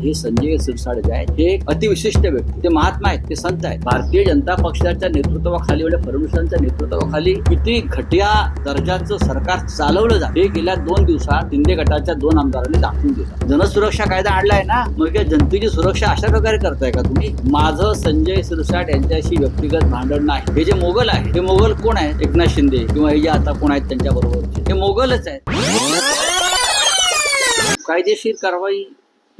हे संजय सिरसाट जे आहेत हे अतिविशिष्ट व्यक्ती ते महात्मा आहेत ते संत आहेत. भारतीय जनता पक्षाच्या नेतृत्वाखाली म्हणजे फडणवीसांच्या नेतृत्वाखाली किती घटिया दर्जाचं सरकार चालवलं जात. हे गेल्या दोन दिवसात शिंदे गटाच्या दोन आमदारांनी दाखवून दिलं. जनसुरक्षा कायदा आणलाय ना मग या जनतेची सुरक्षा अशा प्रकारे करताय का तुम्ही? माझं संजय सिरसाट यांच्याशी व्यक्तिगत भांडण नाही. हे जे मोगल आहे हे मोगल कोण आहेत एकनाथ शिंदे किंवा हे जे आता कोण आहेत त्यांच्या बरोबर हे मोगलच आहेत. कायदेशीर कारवाई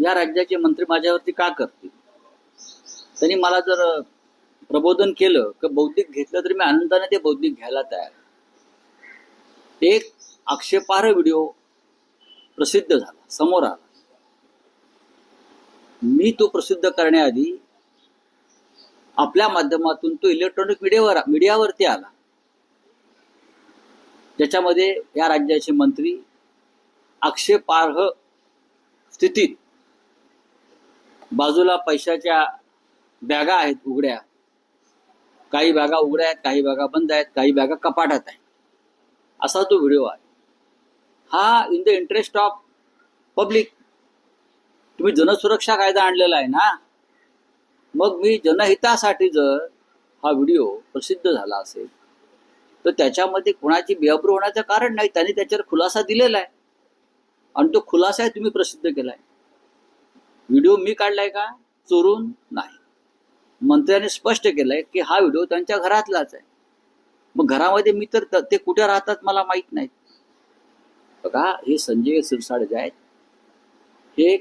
या राज्याचे मंत्री माझ्यावरती का करतील? त्यांनी मला जर प्रबोधन केलं की बौद्धिक घेतलं तरी मी आनंदाने ते बौद्धिक घ्यायला तयार एक आक्षेपार्ह व्हिडिओ प्रसिद्ध झाला समोर आला. मी तो प्रसिद्ध करण्याआधी आपल्या माध्यमातून तो इलेक्ट्रॉनिक मीडियावर मीडियावरती आला. ज्याच्यामध्ये या राज्याचे मंत्री आक्षेपार्ह स्थितीत बाजूला पैशाच्या बॅगा आहेत उघड्या. काही बॅगा उघड्या आहेत काही बॅगा बंद आहेत काही बॅगा कपाटात आहेत. असा तो व्हिडिओ आहे. हा in the interest of public तुम्ही जनसुरक्षा कायदा आणलेला आहे ना? मग मी जनहितासाठी जर हा व्हिडिओ प्रसिद्ध झाला असेल तर त्याच्यामध्ये कोणाची बेअब्रू होण्याचं कारण नाही. त्यांनी त्याच्यावर खुलासा दिलेला आहे. आणि तो खुलासा तुम्ही प्रसिद्ध केला आहे व्हिडिओ मी काढलाय का? चोरून नाही. मंत्र्यांनी स्पष्ट केलंय की हा व्हिडिओ त्यांच्या घरातलाच आहे. मग घरामध्ये मी तर ते कुठे राहतात मला माहीत नाही. बघा हे संजय सिरसाड जे आहेत हे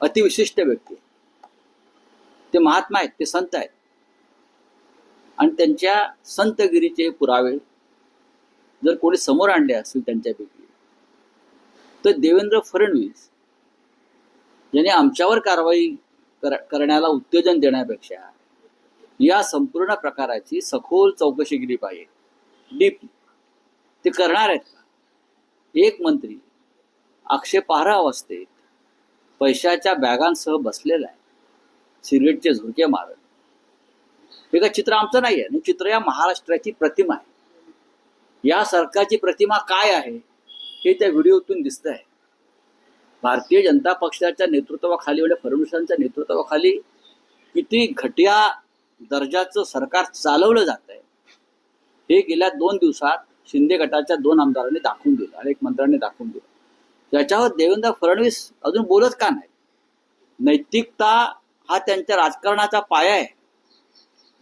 अतिविशिष्ट व्यक्ती ते महात्मा आहेत ते संत आहेत. आणि त्यांच्या संतगिरीचे पुरावे जर कोणी समोर आणले असतील त्यांच्यापैकी तर देवेंद्र फडणवीस ज्याने आमच्यावर कारवाई कर- करण्याला उत्तेजन देण्यापेक्षा या संपूर्ण प्रकाराची सखोल चौकशी केली पाहिजे. डीप ते करणार आहेत का? एक मंत्री आक्षेपार्ह अवस्थेत पैशाच्या बॅगांसह बसलेला आहे. सिगरेटचे झुरके मारत. हे का चित्र आमचं नाही आहे. चित्र या महाराष्ट्राची प्रतिमा आहे. या सरकारची प्रतिमा काय आहे हे त्या व्हिडिओतून दिसत आहे भारतीय जनता पक्षाच्या नेतृत्वाखाली म्हणजे फडणवीसांच्या नेतृत्वाखाली किती घटिया दर्जाचं सरकार चालवलं जात आहे हे गेल्या दोन दिवसात शिंदे गटाच्या दोन आमदारांनी दाखवून दिलं आणि एक मंत्र्यांनी दाखवून दिलं. त्याच्यावर देवेंद्र फडणवीस अजून बोलत का नाही? नैतिकता हा त्यांच्या राजकारणाचा पाया आहे.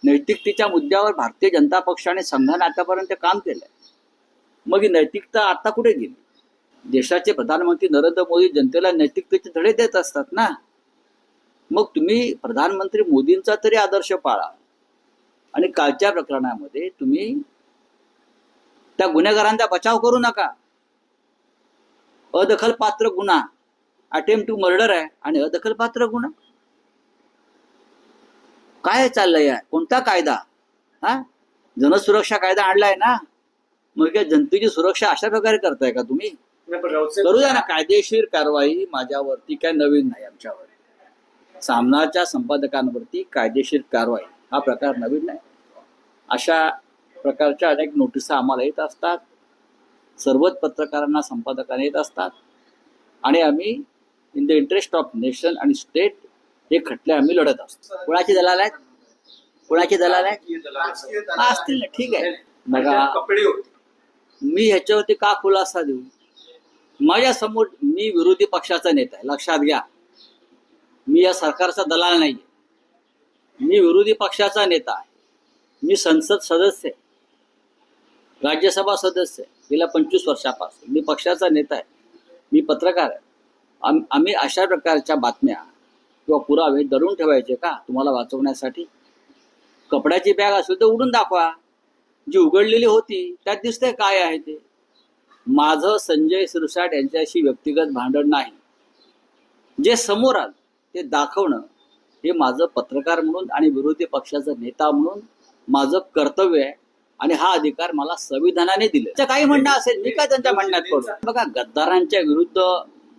नैतिकतेच्या मुद्द्यावर भारतीय जनता पक्षाने संघाने आतापर्यंत काम केलंय. मग ही नैतिकता आता कुठे गेली? देशाचे प्रधानमंत्री नरेंद्र मोदी जनतेला नैतिकतेचे धडे देत असतात ना? मग तुम्ही प्रधानमंत्री मोदींचा तरी आदर्श पाळा. आणि कालच्या प्रकरणामध्ये तुम्ही त्या गुन्हेगारांचा बचाव करू नका. अदखलपात्र गुन्हा अटेम्प्ट टू मर्डर आहे आणि अदखलपात्र गुन्हा. काय चाललंय कोणता कायदा? हा? जनसुरक्षा कायदा आणलाय ना? मग या जनतेची सुरक्षा अशा प्रकारे करताय का तुम्ही? नाही, पण राऊत साहेब- करू द्या ना कायदेशीर कारवाई माझ्यावरती काय नवीन नाही आमच्यावर सामनाच्या संपादकांवरती कायदेशीर कारवाई हा प्रकार नवीन नाही. अशा प्रकारच्या अनेक नोटिसा आम्हाला येत असतात. सर्वच पत्रकारांना संपादकांना येत असतात. आणि आम्ही in the interest of nation आणि स्टेट हे खटले आम्ही लढत असतो. कोणाची दलाल आहेत? कोणाची दलाल आहेत? असतील ना ठीक आहे. बघा. मी ह्याच्यावरती का खुलासा देऊ? माझ्यासमोर मी विरोधी पक्षाचा नेता आहे. लक्षात घ्या. मी या सरकारचा दलाल नाही मी विरोधी पक्षाचा नेता आहे. मी संसद सदस्य आहे. राज्यसभा सदस्य आहे. गेल्या पंचवीस वर्षापासून मी पक्षाचा नेता आहे. मी पत्रकार आहे. आम आम्ही अशा प्रकारच्या बातम्या किंवा पुरावे दडून ठेवायचे का? तुम्हाला वाचवण्यासाठी? कपड्याची बॅग असेल तर उडून दाखवा. जी उघडलेली होती त्यात दिसतंय काय आहे ते? माझं संजय सिरसाट यांच्याशी व्यक्तिगत भांडण नाही. जे समोर आलं ते दाखवणं हे माझं पत्रकार म्हणून आणि विरोधी पक्षाचा नेता म्हणून माझं कर्तव्य आहे आणि हा अधिकार मला संविधानाने दिला त्याचं काही म्हणणं असेल मी काय त्यांच्या म्हणण्यात पडू बघा गद्दारांच्या विरुद्ध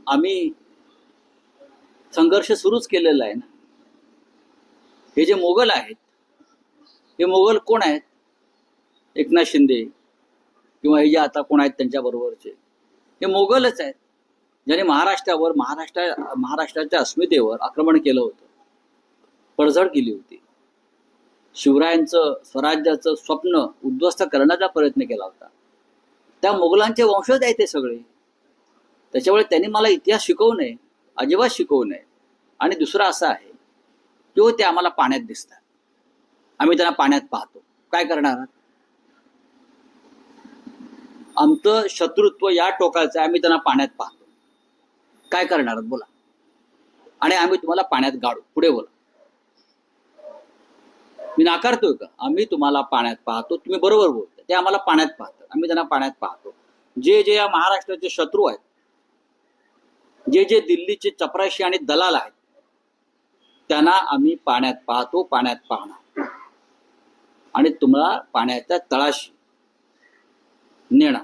आम्ही संघर्ष सुरूच केलेला आहे ना. हे जे मोगल आहेत हे मोगल कोण आहेत? एकनाथ शिंदे. किंवा हे जे आता कोण आहेत त्यांच्या बरोबरचे हे मोगलच आहेत. ज्याने महाराष्ट्रावर महाराष्ट्र महाराष्ट्राच्या अस्मितेवर आक्रमण केलं होतं. पडझड केली होती. शिवरायांचं स्वराज्याचं स्वप्न उद्ध्वस्त करण्याचा प्रयत्न केला होता. त्या मोगलांचे वंशज आहेत ते सगळे. त्याच्यामुळे त्यांनी मला इतिहास शिकवू नये अजिबात शिकवू नये. आणि दुसरं असं आहे की हो, ते आम्हाला पाण्यात दिसतात. आम्ही त्यांना पाण्यात पाहतो. काय करणार आहात? आमचं शत्रुत्व या टोकाचं आम्ही त्यांना पाण्यात पाहतो. काय करणार बोला. आणि आम्ही तुम्हाला पाण्यात गाडू. पुढे बोला. मी नाकारतोय का? आम्ही तुम्हाला पाण्यात पाहतो. तुम्ही बरोबर बोलता ते आम्हाला पाण्यात पाहतात. आम्ही त्यांना पाण्यात पाहतो. जे जे या महाराष्ट्राचे शत्रू आहेत जे जे दिल्लीचे चपराशी आणि दलाल आहेत त्यांना आम्ही पाण्यात पाहतो पाण्यात पाहणार. आणि तुम्हाला पाण्याच्या तळाशी नेणार.